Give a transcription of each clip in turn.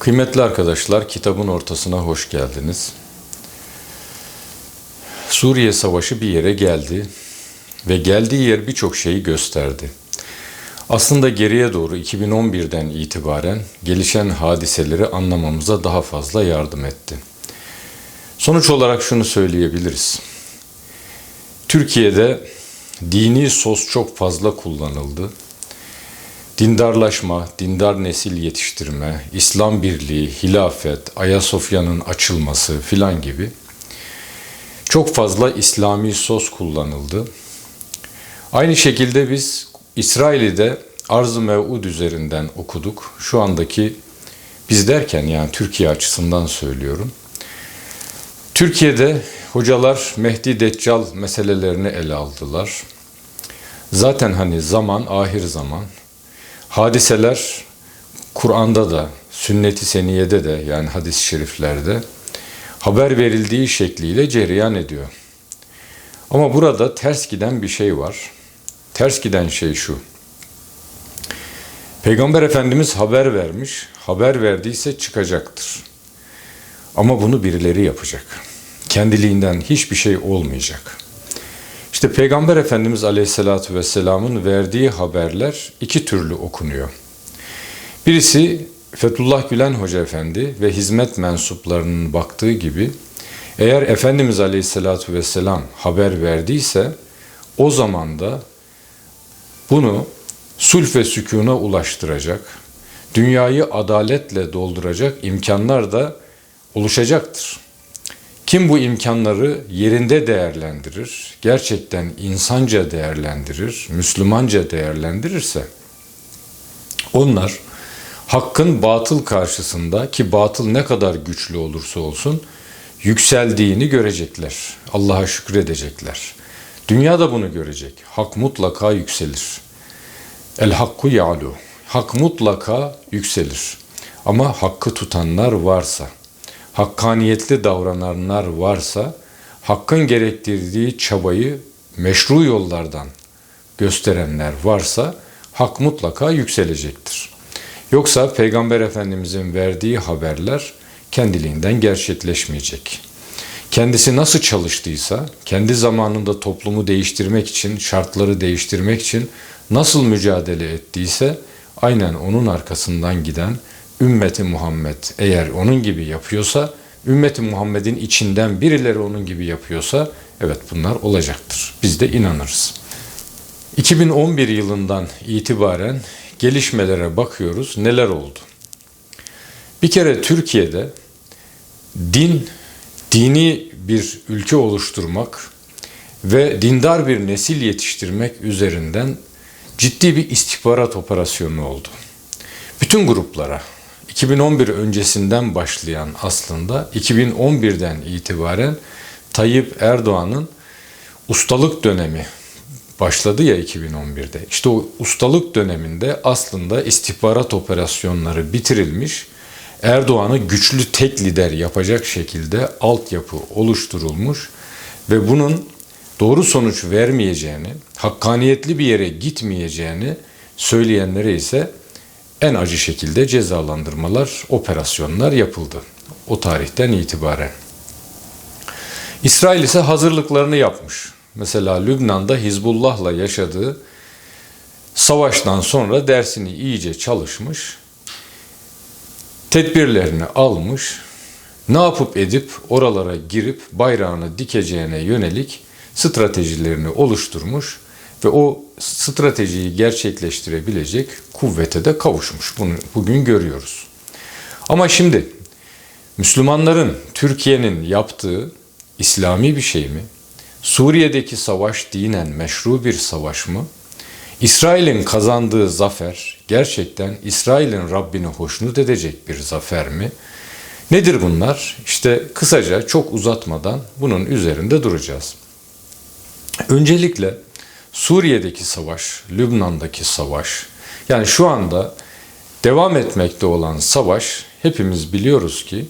Kıymetli arkadaşlar, kitabın ortasına hoş geldiniz. Suriye Savaşı bir yere geldi ve geldiği yer birçok şeyi gösterdi. Aslında geriye doğru 2011'den itibaren gelişen hadiseleri anlamamıza daha fazla yardım etti. Sonuç olarak şunu söyleyebiliriz. Türkiye'de dini sos çok fazla kullanıldı. Dindarlaşma, dindar nesil yetiştirme, İslam birliği, hilafet, Ayasofya'nın açılması filan gibi çok fazla İslami sos kullanıldı. Aynı şekilde biz İsrail'i arz-ı mev'ud üzerinden okuduk. Şu andaki biz derken yani Türkiye açısından söylüyorum. Türkiye'de hocalar Mehdi Deccal meselelerini ele aldılar. Zaten hani zaman ahir zaman. Hadiseler Kur'an'da da, sünnet-i seniyede de yani hadis-i şeriflerde haber verildiği şekliyle cereyan ediyor. Ama burada ters giden bir şey var. Ters giden şey şu. Peygamber Efendimiz haber vermiş, haber verdiyse çıkacaktır. Ama bunu birileri yapacak. Kendiliğinden hiçbir şey olmayacak. İşte Peygamber Efendimiz Aleyhisselatü Vesselam'ın verdiği haberler iki türlü okunuyor. Birisi Fethullah Gülen Hoca Efendi ve hizmet mensuplarının baktığı gibi eğer Efendimiz Aleyhisselatü Vesselam haber verdiyse o zaman da bunu sulh ve sükuna ulaştıracak, dünyayı adaletle dolduracak imkanlar da oluşacaktır. Kim bu imkanları yerinde değerlendirir, gerçekten insanca değerlendirir, Müslümanca değerlendirirse onlar hakkın batıl karşısında ki batıl ne kadar güçlü olursa olsun yükseldiğini görecekler. Allah'a şükredecekler. Dünya da bunu görecek. Hak mutlaka yükselir. El hakku ya'lu. Hak mutlaka yükselir. Ama hakkı tutanlar varsa, hakkaniyetli davrananlar varsa, hakkın gerektirdiği çabayı meşru yollardan gösterenler varsa, hak mutlaka yükselecektir. Yoksa Peygamber Efendimizin verdiği haberler kendiliğinden gerçekleşmeyecek. Kendisi nasıl çalıştıysa, kendi zamanında toplumu değiştirmek için, şartları değiştirmek için nasıl mücadele ettiyse, aynen onun arkasından giden ümmeti Muhammed eğer onun gibi yapıyorsa, ümmeti Muhammed'in içinden birileri onun gibi yapıyorsa, evet bunlar olacaktır. Biz de inanırız. 2011 yılından itibaren gelişmelere bakıyoruz. Neler oldu? Bir kere Türkiye'de din, dini bir ülke oluşturmak ve dindar bir nesil yetiştirmek üzerinden ciddi bir istihbarat operasyonu oldu. Bütün gruplara 2011 öncesinden başlayan aslında 2011'den itibaren Tayyip Erdoğan'ın ustalık dönemi başladı ya 2011'de. İşte o ustalık döneminde aslında istihbarat operasyonları bitirilmiş. Erdoğan'ı güçlü tek lider yapacak şekilde altyapı oluşturulmuş ve bunun doğru sonuç vermeyeceğini, hakkaniyetli bir yere gitmeyeceğini söyleyenlere ise en acı şekilde cezalandırmalar, operasyonlar yapıldı. O tarihten itibaren. İsrail ise hazırlıklarını yapmış. Mesela Lübnan'da Hizbullah'la yaşadığı savaştan sonra dersini iyice çalışmış, tedbirlerini almış, ne yapıp edip oralara girip bayrağını dikeceğine yönelik stratejilerini oluşturmuş ve o stratejiyi gerçekleştirebilecek kuvvete de kavuşmuş. Bunu bugün görüyoruz. Ama şimdi Müslümanların Türkiye'nin yaptığı İslami bir şey mi? Suriye'deki savaş dinen meşru bir savaş mı? İsrail'in kazandığı zafer gerçekten İsrail'in Rabbini hoşnut edecek bir zafer mi? Nedir bunlar? İşte kısaca çok uzatmadan bunun üzerinde duracağız. Öncelikle Suriye'deki savaş, Lübnan'daki savaş, yani şu anda devam etmekte olan savaş hepimiz biliyoruz ki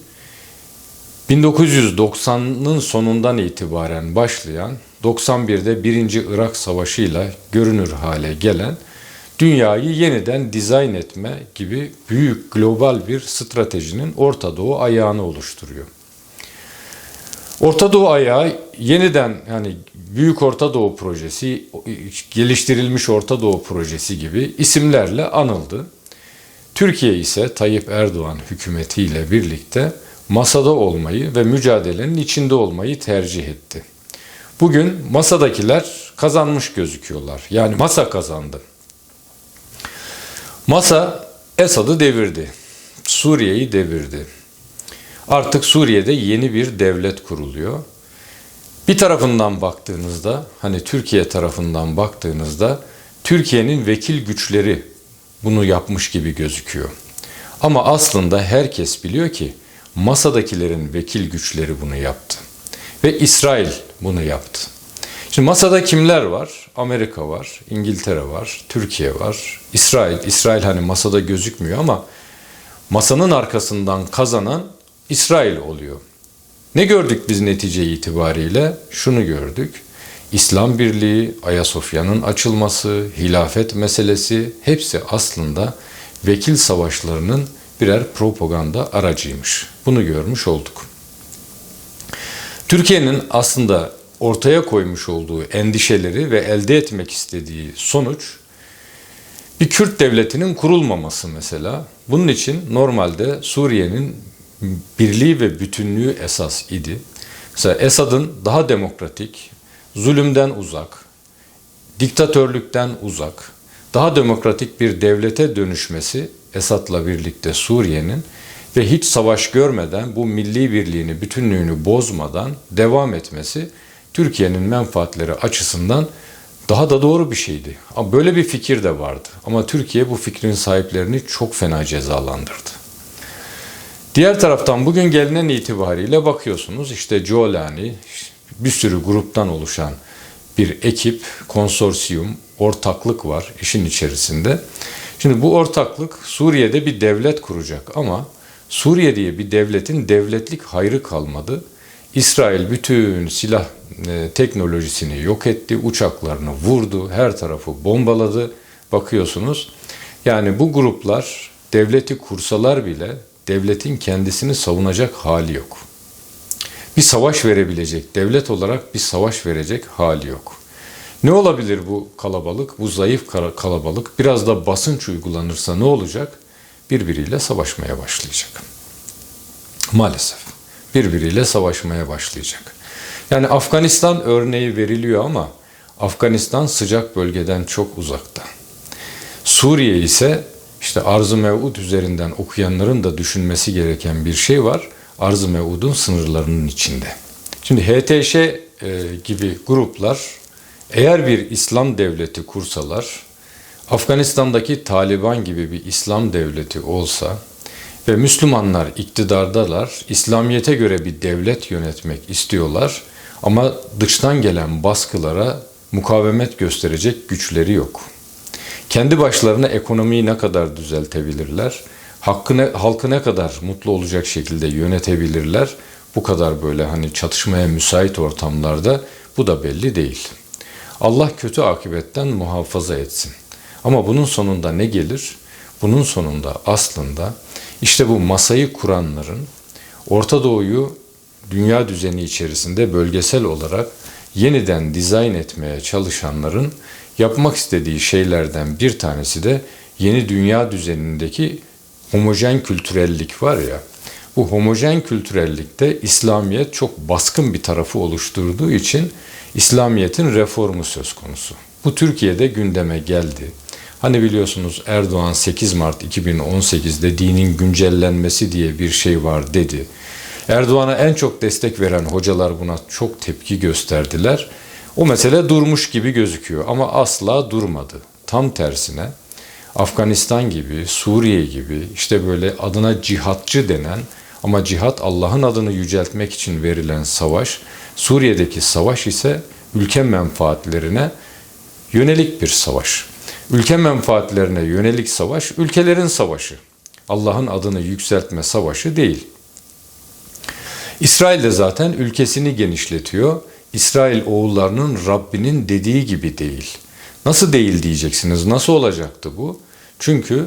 1990'ın sonundan itibaren başlayan 91'de 1. Irak Savaşı ile görünür hale gelen dünyayı yeniden dizayn etme gibi büyük global bir stratejinin Orta Doğu ayağını oluşturuyor. Orta Doğu ayağı yeniden yani Büyük Orta Doğu Projesi, geliştirilmiş Orta Doğu Projesi gibi isimlerle anıldı. Türkiye ise Tayyip Erdoğan hükümetiyle birlikte masada olmayı ve mücadelenin içinde olmayı tercih etti. Bugün masadakiler kazanmış gözüküyorlar. Yani masa kazandı. Masa Esad'ı devirdi. Suriye'yi devirdi. Artık Suriye'de yeni bir devlet kuruluyor. Bir tarafından baktığınızda, hani Türkiye tarafından baktığınızda Türkiye'nin vekil güçleri bunu yapmış gibi gözüküyor. Ama aslında herkes biliyor ki masadakilerin vekil güçleri bunu yaptı. Ve İsrail bunu yaptı. Şimdi masada kimler var? Amerika var, İngiltere var, Türkiye var, İsrail. İsrail hani masada gözükmüyor ama masanın arkasından kazanan İsrail oluyor. Ne gördük biz netice itibariyle? Şunu gördük. İslam Birliği, Ayasofya'nın açılması, hilafet meselesi hepsi aslında vekil savaşlarının birer propaganda aracıymış. Bunu görmüş olduk. Türkiye'nin aslında ortaya koymuş olduğu endişeleri ve elde etmek istediği sonuç bir Kürt devletinin kurulmaması mesela. Bunun için normalde Suriye'nin birliği ve bütünlüğü esas idi. Mesela Esad'ın daha demokratik, zulümden uzak, diktatörlükten uzak, daha demokratik bir devlete dönüşmesi Esad'la birlikte Suriye'nin ve hiç savaş görmeden bu milli birliğini, bütünlüğünü bozmadan devam etmesi Türkiye'nin menfaatleri açısından daha da doğru bir şeydi. Böyle bir fikir de vardı. Ama Türkiye bu fikrin sahiplerini çok fena cezalandırdı. Diğer taraftan bugün gelinen itibariyle bakıyorsunuz işte Giuliani bir sürü gruptan oluşan bir ekip, konsorsiyum, ortaklık var işin içerisinde. Şimdi bu ortaklık Suriye'de bir devlet kuracak ama Suriye diye bir devletin devletlik hayrı kalmadı. İsrail bütün silah e, teknolojisini yok etti, uçaklarını vurdu, her tarafı bombaladı. Bakıyorsunuz. Yani bu gruplar devleti kursalar bile devletin kendisini savunacak hali yok. Bir savaş verebilecek, devlet olarak bir savaş verecek hali yok. Ne olabilir bu kalabalık, bu zayıf kalabalık? Biraz da basınç uygulanırsa ne olacak? Birbiriyle savaşmaya başlayacak. Maalesef birbiriyle savaşmaya başlayacak. Yani Afganistan örneği veriliyor ama Afganistan sıcak bölgeden çok uzakta. Suriye ise işte arz-ı mev'ud üzerinden okuyanların da düşünmesi gereken bir şey var. Arz-ı mev'udun sınırlarının içinde. Şimdi HTŞ e, gibi gruplar eğer bir İslam devleti kursalar, Afganistan'daki Taliban gibi bir İslam devleti olsa ve Müslümanlar iktidardalar, İslamiyet'e göre bir devlet yönetmek istiyorlar ama dıştan gelen baskılara mukavemet gösterecek güçleri yok. Kendi başlarına ekonomiyi ne kadar düzeltebilirler? Hakkı ne, halkı ne kadar mutlu olacak şekilde yönetebilirler? Bu kadar böyle hani çatışmaya müsait ortamlarda bu da belli değil. Allah kötü akibetten muhafaza etsin. Ama bunun sonunda ne gelir? Bunun sonunda aslında işte bu masayı kuranların Orta Doğu'yu dünya düzeni içerisinde bölgesel olarak yeniden dizayn etmeye çalışanların yapmak istediği şeylerden bir tanesi de yeni dünya düzenindeki homojen kültürellik var ya. Bu homojen kültürellikte İslamiyet çok baskın bir tarafı oluşturduğu için İslamiyet'in reformu söz konusu. Bu Türkiye'de gündeme geldi. Hani biliyorsunuz Erdoğan 8 Mart 2018'de dinin güncellenmesi diye bir şey var dedi. Erdoğan'a en çok destek veren hocalar buna çok tepki gösterdiler. O mesele durmuş gibi gözüküyor ama asla durmadı. Tam tersine Afganistan gibi, Suriye gibi işte böyle adına cihatçı denen ama cihat Allah'ın adını yüceltmek için verilen savaş, Suriye'deki savaş ise ülke menfaatlerine yönelik bir savaş. Ülke menfaatlerine yönelik savaş, ülkelerin savaşı. Allah'ın adını yükseltme savaşı değil. İsrail de zaten ülkesini genişletiyor. İsrail oğullarının Rabbinin dediği gibi değil. Nasıl değil diyeceksiniz. Nasıl olacaktı bu? Çünkü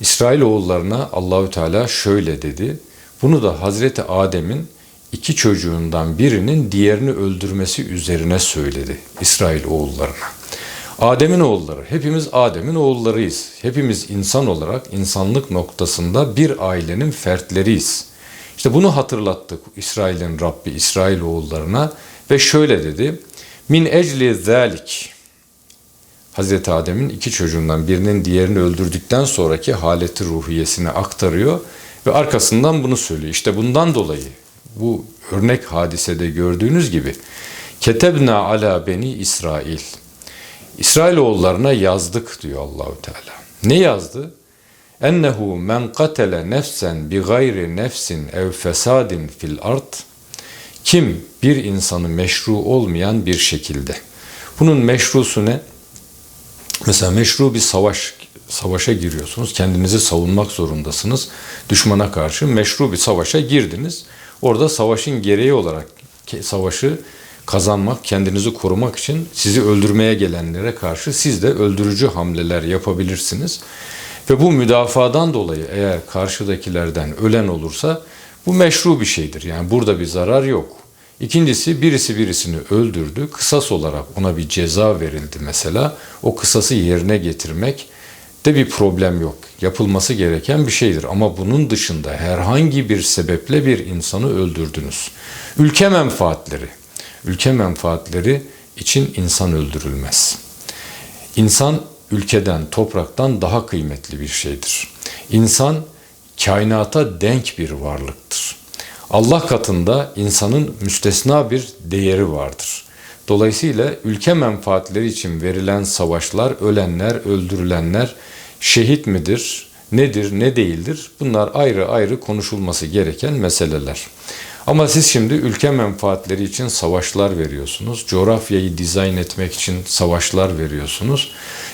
İsrail oğullarına Allahü Teala şöyle dedi. Bunu da Hazreti Adem'in iki çocuğundan birinin diğerini öldürmesi üzerine söyledi İsrail oğullarına. Adem'in oğulları, hepimiz Adem'in oğullarıyız. Hepimiz insan olarak insanlık noktasında bir ailenin fertleriyiz. İşte bunu hatırlattık İsrail'in Rabbi İsrail oğullarına ve şöyle dedi. Min ecli zalik. Hazreti Adem'in iki çocuğundan birinin diğerini öldürdükten sonraki haleti ruhiyesini aktarıyor ve arkasından bunu söylüyor. İşte bundan dolayı bu örnek hadisede gördüğünüz gibi ketebna ala beni İsrail. İsrailoğullarına yazdık diyor Allahu Teala. Ne yazdı? Ennehu men katele nefsen bi gayri nefsin ev fesadin fil art. Kim bir insanı meşru olmayan bir şekilde. Bunun meşrusu ne? Mesela meşru bir savaş savaşa giriyorsunuz. Kendinizi savunmak zorundasınız. Düşmana karşı meşru bir savaşa girdiniz. Orada savaşın gereği olarak savaşı kazanmak, kendinizi korumak için sizi öldürmeye gelenlere karşı siz de öldürücü hamleler yapabilirsiniz. Ve bu müdafadan dolayı eğer karşıdakilerden ölen olursa bu meşru bir şeydir. Yani burada bir zarar yok. İkincisi birisi birisini öldürdü. Kısas olarak ona bir ceza verildi mesela. O kısası yerine getirmek de bir problem yok. Yapılması gereken bir şeydir. Ama bunun dışında herhangi bir sebeple bir insanı öldürdünüz. Ülke menfaatleri. Ülke menfaatleri için insan öldürülmez. İnsan ülkeden, topraktan daha kıymetli bir şeydir. İnsan kainata denk bir varlıktır. Allah katında insanın müstesna bir değeri vardır. Dolayısıyla ülke menfaatleri için verilen savaşlar, ölenler, öldürülenler şehit midir, nedir, ne değildir? Bunlar ayrı ayrı konuşulması gereken meseleler. Ama siz şimdi ülke menfaatleri için savaşlar veriyorsunuz. Coğrafyayı dizayn etmek için savaşlar veriyorsunuz.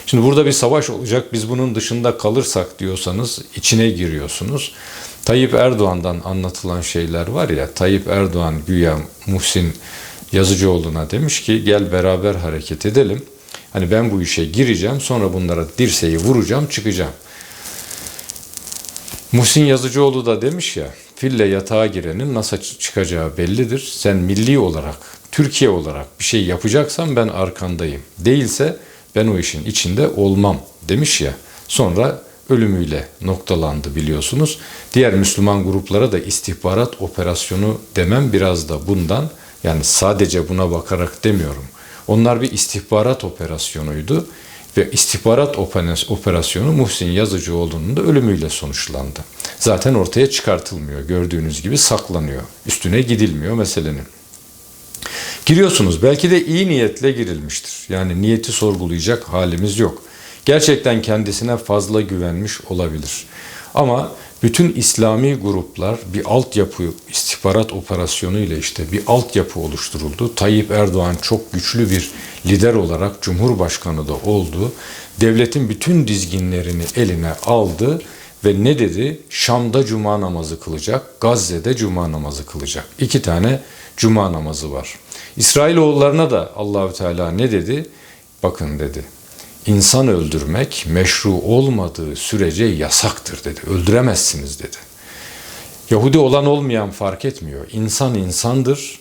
Şimdi burada bir savaş olacak. Biz bunun dışında kalırsak diyorsanız içine giriyorsunuz. Tayyip Erdoğan'dan anlatılan şeyler var ya. Tayyip Erdoğan güya Muhsin Yazıcıoğlu'na demiş ki gel beraber hareket edelim. Hani ben bu işe gireceğim sonra bunlara dirseği vuracağım çıkacağım. Muhsin Yazıcıoğlu da demiş ya fille yatağa girenin nasıl çıkacağı bellidir. Sen milli olarak, Türkiye olarak bir şey yapacaksan ben arkandayım. Değilse ben o işin içinde olmam demiş ya. Sonra ölümüyle noktalandı biliyorsunuz. Diğer Müslüman gruplara da istihbarat operasyonu demem biraz da bundan. Yani sadece buna bakarak demiyorum. Onlar bir istihbarat operasyonuydu ve istihbarat operasyonu Muhsin Yazıcıoğlu'nun da ölümüyle sonuçlandı. Zaten ortaya çıkartılmıyor. Gördüğünüz gibi saklanıyor. Üstüne gidilmiyor meselenin. Giriyorsunuz. Belki de iyi niyetle girilmiştir. Yani niyeti sorgulayacak halimiz yok. Gerçekten kendisine fazla güvenmiş olabilir. Ama bütün İslami gruplar bir altyapı istihbarat operasyonu ile işte bir altyapı oluşturuldu. Tayyip Erdoğan çok güçlü bir lider olarak Cumhurbaşkanı da oldu. Devletin bütün dizginlerini eline aldı ve ne dedi? Şam'da cuma namazı kılacak, Gazze'de cuma namazı kılacak. İki tane cuma namazı var. İsrailoğullarına da Allahü Teala ne dedi? Bakın dedi. İnsan öldürmek meşru olmadığı sürece yasaktır dedi. Öldüremezsiniz dedi. Yahudi olan olmayan fark etmiyor. İnsan insandır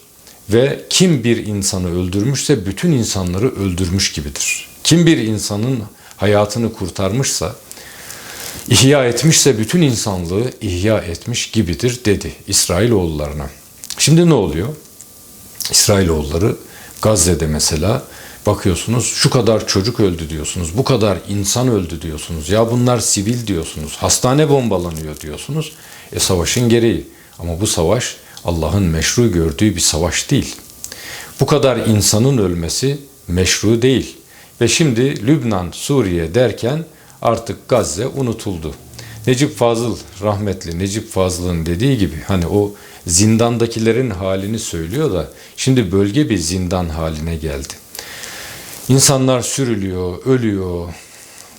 ve kim bir insanı öldürmüşse bütün insanları öldürmüş gibidir. Kim bir insanın hayatını kurtarmışsa, ihya etmişse bütün insanlığı ihya etmiş gibidir dedi İsrailoğullarına. Şimdi ne oluyor? İsrailoğulları Gazze'de mesela bakıyorsunuz şu kadar çocuk öldü diyorsunuz, bu kadar insan öldü diyorsunuz. Ya bunlar sivil diyorsunuz, hastane bombalanıyor diyorsunuz. E savaşın gereği. Ama bu savaş Allah'ın meşru gördüğü bir savaş değil. Bu kadar insanın ölmesi meşru değil. Ve şimdi Lübnan, Suriye derken artık Gazze unutuldu. Necip Fazıl, rahmetli Necip Fazıl'ın dediği gibi hani o zindandakilerin halini söylüyor da şimdi bölge bir zindan haline geldi. İnsanlar sürülüyor, ölüyor,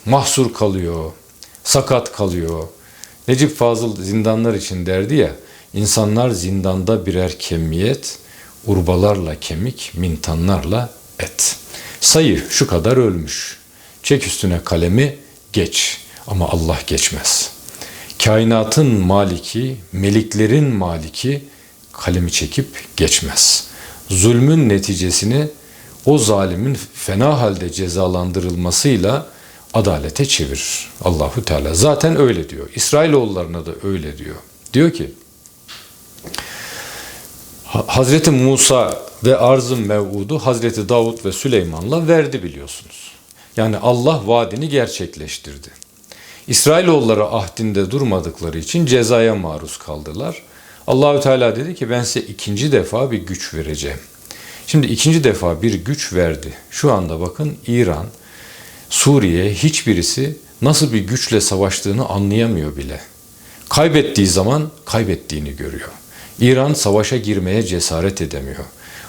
mahsur kalıyor, sakat kalıyor. Necip Fazıl zindanlar için derdi ya, insanlar zindanda birer kemiyet, urbalarla kemik, mintanlarla et. Sayı şu kadar ölmüş. Çek üstüne kalemi geç ama Allah geçmez. Kainatın maliki, meliklerin maliki kalemi çekip geçmez. Zulmün neticesini o zalimin fena halde cezalandırılmasıyla adalete çevirir. Allahu Teala zaten öyle diyor. İsrailoğullarına da öyle diyor. Diyor ki Hazreti Musa ve arzın mev'udu Hazreti Davud ve Süleyman'la verdi biliyorsunuz. Yani Allah vaadini gerçekleştirdi. İsrailoğulları ahdinde durmadıkları için cezaya maruz kaldılar. Allahü Teala dedi ki ben size ikinci defa bir güç vereceğim. Şimdi ikinci defa bir güç verdi. Şu anda bakın İran, Suriye hiçbirisi nasıl bir güçle savaştığını anlayamıyor bile. Kaybettiği zaman kaybettiğini görüyor. İran savaşa girmeye cesaret edemiyor.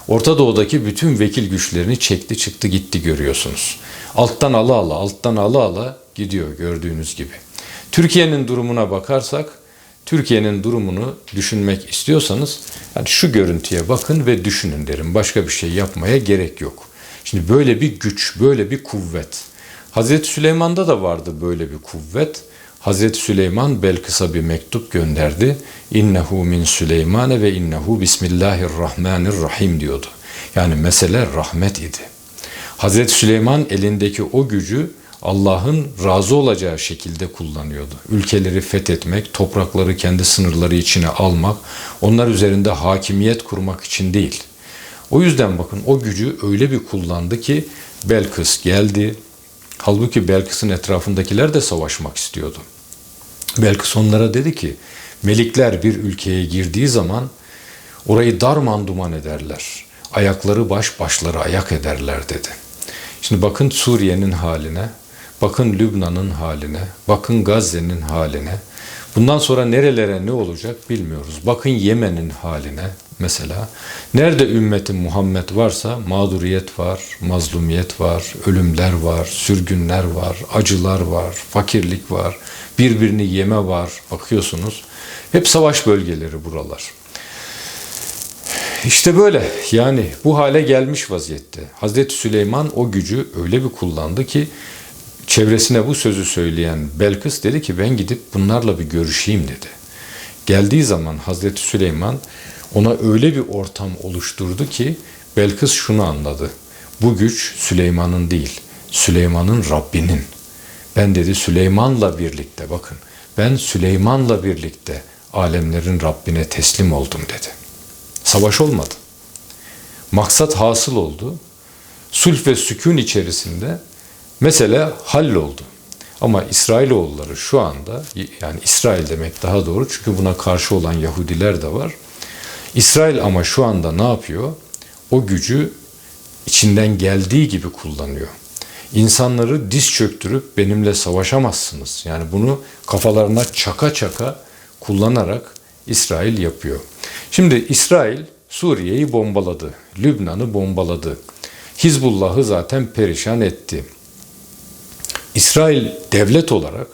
Orta Doğu'daki bütün vekil güçlerini çekti çıktı gitti görüyorsunuz. Alttan ala ala, alttan ala ala gidiyor gördüğünüz gibi. Türkiye'nin durumuna bakarsak, Türkiye'nin durumunu düşünmek istiyorsanız yani şu görüntüye bakın ve düşünün derim. Başka bir şey yapmaya gerek yok. Şimdi böyle bir güç, böyle bir kuvvet. Hazreti Süleyman'da da vardı böyle bir kuvvet. Hazreti Süleyman Belkıs'a bir mektup gönderdi. İnnehu min Süleymane ve innehu bismillahirrahmanirrahim diyordu. Yani mesele rahmet idi. Hazreti Süleyman elindeki o gücü Allah'ın razı olacağı şekilde kullanıyordu. Ülkeleri fethetmek, toprakları kendi sınırları içine almak, onlar üzerinde hakimiyet kurmak için değil. O yüzden bakın o gücü öyle bir kullandı ki Belkıs geldi. Halbuki Belkıs'ın etrafındakiler de savaşmak istiyordu. Belkıs onlara dedi ki, melikler bir ülkeye girdiği zaman orayı darman duman ederler. Ayakları baş başları ayak ederler dedi. Şimdi bakın Suriye'nin haline, bakın Lübnan'ın haline, bakın Gazze'nin haline. Bundan sonra nerelere ne olacak bilmiyoruz. Bakın Yemen'in haline mesela. Nerede ümmetin Muhammed varsa mağduriyet var, mazlumiyet var, ölümler var, sürgünler var, acılar var, fakirlik var, birbirini yeme var. Bakıyorsunuz. Hep savaş bölgeleri buralar. İşte böyle yani bu hale gelmiş vaziyette. Hazreti Süleyman o gücü öyle bir kullandı ki çevresine bu sözü söyleyen Belkıs dedi ki ben gidip bunlarla bir görüşeyim dedi. Geldiği zaman Hazreti Süleyman ona öyle bir ortam oluşturdu ki Belkıs şunu anladı. Bu güç Süleyman'ın değil, Süleyman'ın Rabbinin. Ben dedi Süleyman'la birlikte bakın ben Süleyman'la birlikte alemlerin Rabbine teslim oldum dedi. Savaş olmadı. Maksat hasıl oldu. Sulh ve sükun içerisinde mesele halloldu. Ama İsrailoğulları şu anda yani İsrail demek daha doğru çünkü buna karşı olan Yahudiler de var. İsrail ama şu anda ne yapıyor? O gücü içinden geldiği gibi kullanıyor. İnsanları diz çöktürüp benimle savaşamazsınız. Yani bunu kafalarına çaka çaka kullanarak İsrail yapıyor. Şimdi İsrail Suriye'yi bombaladı, Lübnan'ı bombaladı. Hizbullah'ı zaten perişan etti. İsrail devlet olarak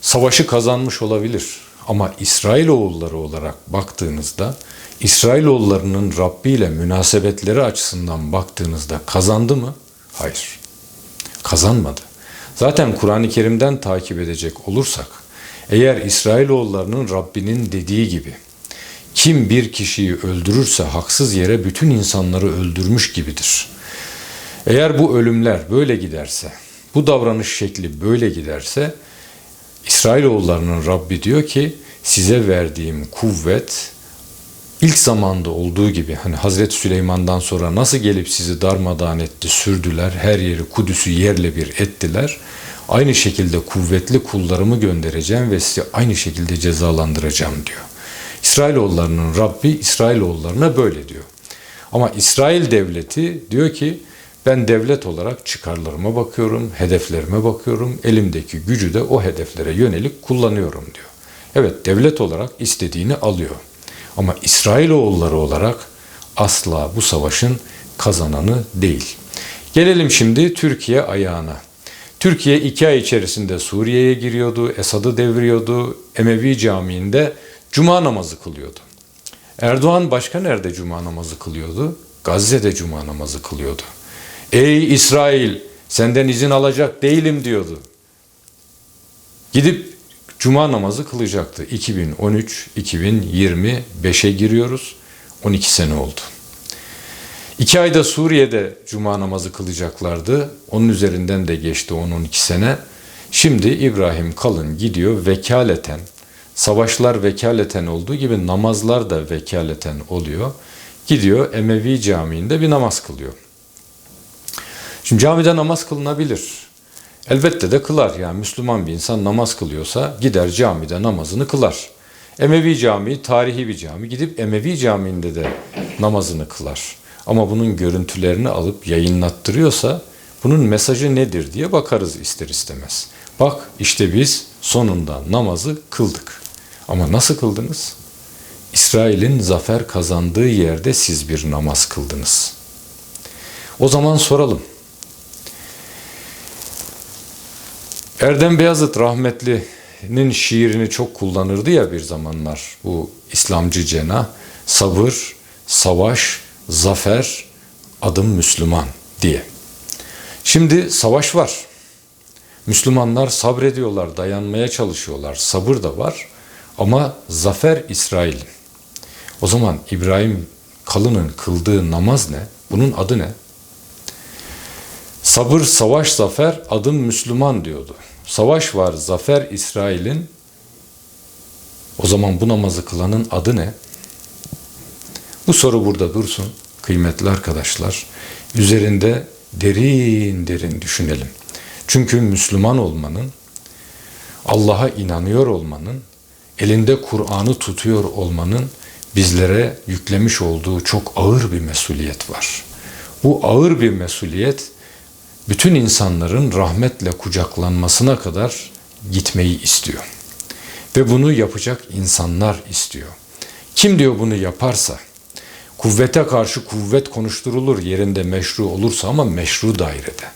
savaşı kazanmış olabilir. Ama İsrailoğulları olarak baktığınızda İsrailoğullarının Rabbi ile münasebetleri açısından baktığınızda kazandı mı? Hayır. Kazanmadı. Zaten Kur'an-ı Kerim'den takip edecek olursak eğer İsrailoğullarının Rabbinin dediği gibi kim bir kişiyi öldürürse haksız yere bütün insanları öldürmüş gibidir. Eğer bu ölümler böyle giderse, bu davranış şekli böyle giderse İsrailoğullarının Rabbi diyor ki size verdiğim kuvvet ilk zamanda olduğu gibi hani Hazreti Süleyman'dan sonra nasıl gelip sizi darmadağın etti, sürdüler, her yeri Kudüs'ü yerle bir ettiler. Aynı şekilde kuvvetli kullarımı göndereceğim ve sizi aynı şekilde cezalandıracağım diyor. İsrailoğullarının Rabbi İsrailoğullarına böyle diyor. Ama İsrail devleti diyor ki ben devlet olarak çıkarlarıma bakıyorum, hedeflerime bakıyorum, elimdeki gücü de o hedeflere yönelik kullanıyorum diyor. Evet devlet olarak istediğini alıyor. Ama İsrailoğulları olarak asla bu savaşın kazananı değil. Gelelim şimdi Türkiye ayağına. Türkiye iki ay içerisinde Suriye'ye giriyordu, Esad'ı deviriyordu, Emevi Camii'nde cuma namazı kılıyordu. Erdoğan başka nerede cuma namazı kılıyordu? Gazze'de cuma namazı kılıyordu. Ey İsrail Senden izin alacak değilim diyordu. Gidip cuma namazı kılacaktı. 2013-2025'e giriyoruz. 12 sene oldu. İki ayda Suriye'de cuma namazı kılacaklardı. Onun üzerinden de geçti 10-12 sene. Şimdi İbrahim Kalın gidiyor vekaleten, savaşlar vekaleten olduğu gibi namazlar da vekaleten oluyor. Gidiyor Emevi Camii'nde bir namaz kılıyor. Şimdi camide namaz kılınabilir. Elbette de kılar. Yani Müslüman bir insan namaz kılıyorsa gider camide namazını kılar. Emevi Camii tarihi bir cami. Gidip Emevi Camii'nde de namazını kılar. Ama bunun görüntülerini alıp yayınlattırıyorsa bunun mesajı nedir diye bakarız ister istemez. Bak işte biz sonunda namazı kıldık. Ama nasıl kıldınız? İsrail'in zafer kazandığı yerde siz bir namaz kıldınız. O zaman soralım. Erdem Beyazıt rahmetli'nin şiirini çok kullanırdı ya bir zamanlar. Bu İslamcı cenah, sabır, savaş, zafer, adım Müslüman diye. Şimdi savaş var. Müslümanlar sabrediyorlar, dayanmaya çalışıyorlar. Sabır da var ama zafer İsrail'in. O zaman İbrahim Kalın'ın kıldığı namaz ne? Bunun adı ne? Sabır, savaş, zafer, adım Müslüman diyordu. Savaş var, zafer İsrail'in. O zaman bu namazı kılanın adı ne? Bu soru burada dursun kıymetli arkadaşlar. Üzerinde derin derin düşünelim. Çünkü Müslüman olmanın, Allah'a inanıyor olmanın, elinde Kur'an'ı tutuyor olmanın bizlere yüklemiş olduğu çok ağır bir mesuliyet var. Bu ağır bir mesuliyet bütün insanların rahmetle kucaklanmasına kadar gitmeyi istiyor. Ve bunu yapacak insanlar istiyor. Kim diyor bunu yaparsa, kuvvete karşı kuvvet konuşturulur yerinde meşru olursa ama meşru dairede.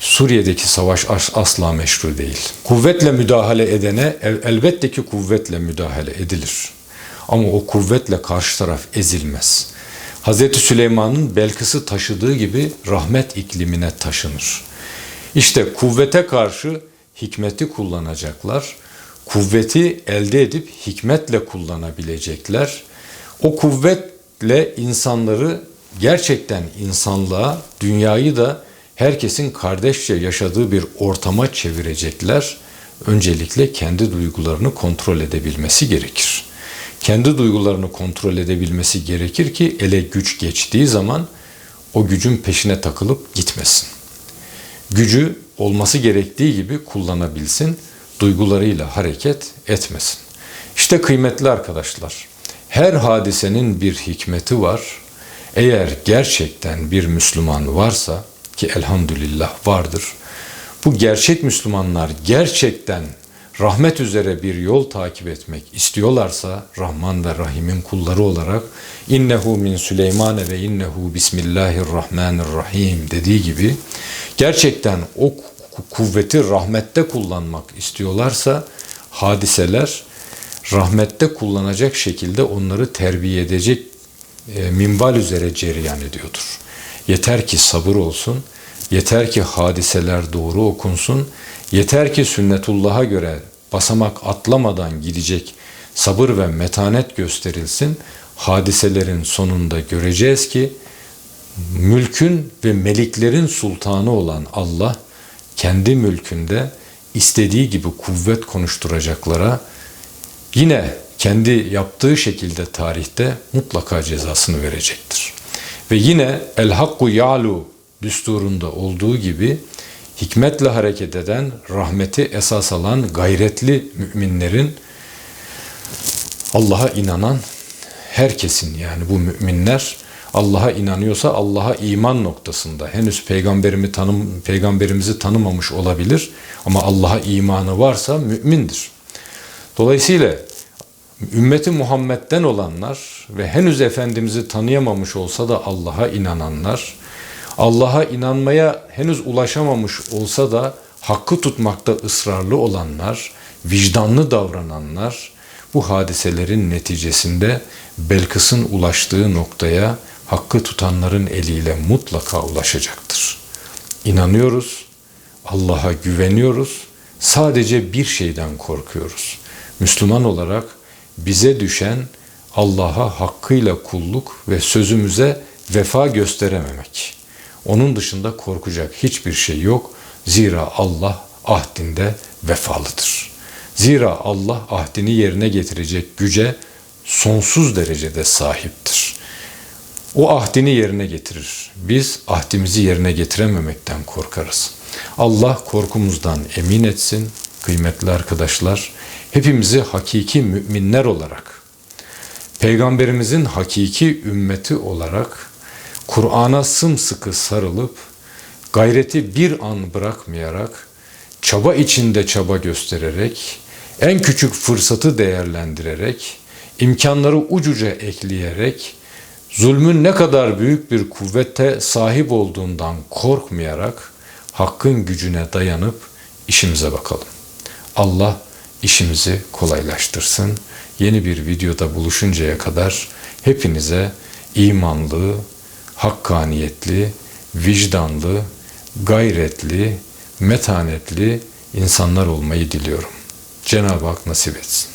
Suriye'deki savaş asla meşru değil. Kuvvetle müdahale edene el, elbette ki kuvvetle müdahale edilir. Ama o kuvvetle karşı taraf ezilmez. Hz. Süleyman'ın Belkıs'ı taşıdığı gibi rahmet iklimine taşınır. İşte kuvvete karşı hikmeti kullanacaklar. Kuvveti elde edip hikmetle kullanabilecekler. O kuvvetle insanları gerçekten insanlığa, dünyayı da herkesin kardeşçe yaşadığı bir ortama çevirecekler. Öncelikle kendi duygularını kontrol edebilmesi gerekir kendi duygularını kontrol edebilmesi gerekir ki ele güç geçtiği zaman o gücün peşine takılıp gitmesin. Gücü olması gerektiği gibi kullanabilsin, duygularıyla hareket etmesin. İşte kıymetli arkadaşlar, her hadisenin bir hikmeti var. Eğer gerçekten bir Müslüman varsa ki elhamdülillah vardır. Bu gerçek Müslümanlar gerçekten rahmet üzere bir yol takip etmek istiyorlarsa Rahman ve Rahim'in kulları olarak innehu min Süleymane ve innehu bismillahirrahmanirrahim dediği gibi gerçekten o kuvveti rahmette kullanmak istiyorlarsa hadiseler rahmette kullanacak şekilde onları terbiye edecek e, minval üzere cereyan ediyordur. Yeter ki sabır olsun, yeter ki hadiseler doğru okunsun, Yeter ki sünnetullah'a göre basamak atlamadan gidecek sabır ve metanet gösterilsin. Hadiselerin sonunda göreceğiz ki mülkün ve meliklerin sultanı olan Allah kendi mülkünde istediği gibi kuvvet konuşturacaklara yine kendi yaptığı şekilde tarihte mutlaka cezasını verecektir. Ve yine el hakku yalu düsturunda olduğu gibi hikmetle hareket eden, rahmeti esas alan gayretli müminlerin Allah'a inanan herkesin yani bu müminler Allah'a inanıyorsa Allah'a iman noktasında henüz peygamberimi tanım peygamberimizi tanımamış olabilir ama Allah'a imanı varsa mümindir. Dolayısıyla ümmeti Muhammed'den olanlar ve henüz Efendimiz'i tanıyamamış olsa da Allah'a inananlar Allah'a inanmaya henüz ulaşamamış olsa da hakkı tutmakta ısrarlı olanlar, vicdanlı davrananlar bu hadiselerin neticesinde Belkıs'ın ulaştığı noktaya hakkı tutanların eliyle mutlaka ulaşacaktır. inanıyoruz. Allah'a güveniyoruz. Sadece bir şeyden korkuyoruz. Müslüman olarak bize düşen Allah'a hakkıyla kulluk ve sözümüze vefa gösterememek. Onun dışında korkacak hiçbir şey yok. Zira Allah ahdinde vefalıdır. Zira Allah ahdini yerine getirecek güce sonsuz derecede sahiptir. O ahdini yerine getirir. Biz ahdimizi yerine getirememekten korkarız. Allah korkumuzdan emin etsin kıymetli arkadaşlar. Hepimizi hakiki müminler olarak, Peygamberimizin hakiki ümmeti olarak Kur'an'a sımsıkı sarılıp gayreti bir an bırakmayarak çaba içinde çaba göstererek en küçük fırsatı değerlendirerek imkanları ucuca ekleyerek zulmün ne kadar büyük bir kuvvete sahip olduğundan korkmayarak hakkın gücüne dayanıp işimize bakalım. Allah işimizi kolaylaştırsın. Yeni bir videoda buluşuncaya kadar hepinize imanlı, hakkaniyetli, vicdanlı, gayretli, metanetli insanlar olmayı diliyorum. Cenab-ı Hak nasip etsin.